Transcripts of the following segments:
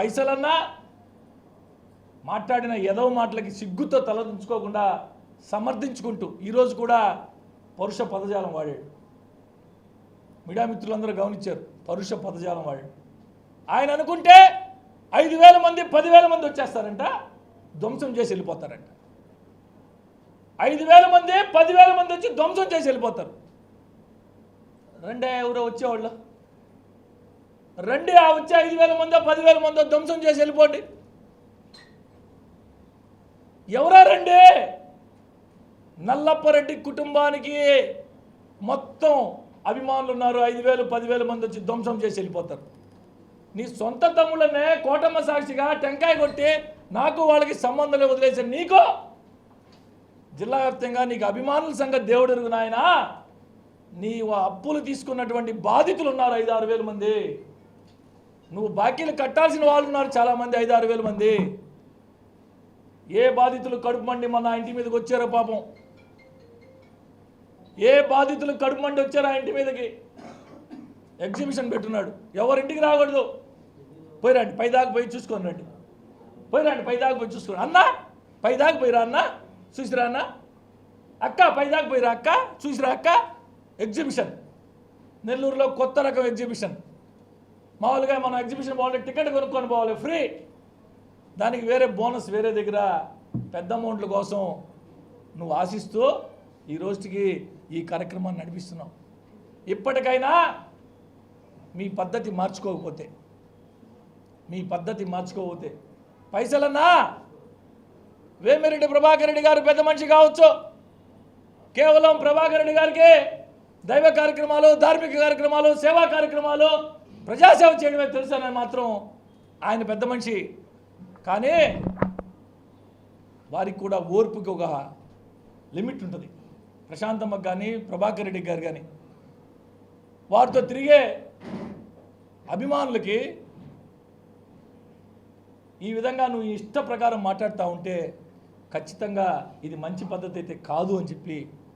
పైసలన్నా మాట్లాడిన ఎదవ మాటలకి సిగ్గుతో తలదించుకోకుండా సమర్థించుకుంటూ ఈరోజు కూడా పరుష పదజాలం వాడాడు. మీడియా మిత్రులందరూ గమనించారు పరుష పదజాలం వాడాడు. ఆయన అనుకుంటే ఐదు వేల మంది పదివేల మంది వచ్చేస్తారంట ధ్వంసం చేసి వెళ్ళిపోతారంట. ఐదు వేల మంది పదివేల మంది వచ్చి ధ్వంసం చేసి వెళ్ళిపోతారు. రెండే ఎవరో వచ్చేవాళ్ళు. రండి ఆ వచ్చే ఐదు వేల మందో పదివేల మందో ధ్వంసం చేసి వెళ్ళిపోండి. ఎవరా రండి? నల్లప్పరెడ్డి కుటుంబానికి మొత్తం అభిమానులు ఉన్నారు. ఐదు వేలు పదివేల మంది వచ్చి ధ్వంసం చేసి వెళ్ళిపోతారు. నీ సొంత తమ్ముళ్ళనే కోటమ్మ సాక్షిగా టెంకాయ కొట్టి నాకు వాళ్ళకి సంబంధాలు వదిలేసి నీకు జిల్లా వ్యాప్తంగా నీకు అభిమానుల సంఘ దేవుడు నాయన. నీ అప్పులు తీసుకున్నటువంటి బాధితులు ఉన్నారు ఐదు ఆరు వేల మంది. నువ్వు బాకీలు కట్టాల్సిన వాళ్ళు ఉన్నారు చాలామంది ఐదారు వేల మంది. ఏ బాధితులు కడుపు మండి మన ఇంటి మీదకి వచ్చారో పాపం. ఏ బాధితులు కడుపు మండి వచ్చారో ఆ ఇంటి మీదకి. ఎగ్జిబిషన్ పెట్టున్నాడు. ఎవరింటికి రాకూడదు? పోయిరండి పైదాక పోయి చూసుకొని రండి. పోయిరండి పై దాకా పోయి చూసుకోండి అన్న పైదాకా పోయిరా అన్న. చూసిరా అన్న? అక్క పైదాకా పోయిరా అక్క. చూసిరా అక్క? ఎగ్జిబిషన్. నెల్లూరులో కొత్త రకం ఎగ్జిబిషన్. మామూలుగా మనం ఎగ్జిబిషన్ పోవాలంటే టికెట్ కొనుక్కొని పోవాలి ఫ్రీ. దానికి వేరే బోనస్ వేరే దగ్గర పెద్ద అమౌంట్ల కోసం నువ్వు ఆశిస్తూ ఈ రోజుకి ఈ కార్యక్రమాన్ని నడిపిస్తున్నావు. ఇప్పటికైనా మీ పద్ధతి మార్చుకోకపోతే మీ పద్ధతి మార్చుకోకపోతే పైసలన్నా వేమిరెడ్డి ప్రభాకర్ రెడ్డి గారు పెద్ద మనిషి కావచ్చు. కేవలం ప్రభాకర్ రెడ్డి గారికి దైవ కార్యక్రమాలు ధార్మిక కార్యక్రమాలు సేవా కార్యక్రమాలు ప్రజాసేవ చేయడమే తెలుసని మాత్రం ఆయన పెద్ద మనిషి. కానీ వారికి కూడా ఓర్పుకి ఒక లిమిట్ ఉంటుంది. ప్రశాంతమ్మ కానీ ప్రభాకర్ రెడ్డి గారు కానీ వారితో తిరిగే అభిమానులకి ఈ విధంగా నువ్వు ఇష్ట ప్రకారం మాట్లాడుతూ ఉంటే ఖచ్చితంగా ఇది మంచి పద్ధతి అయితే కాదు అని చెప్పి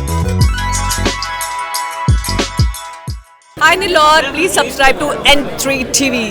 करो आई Nellore please subscribe to N three TV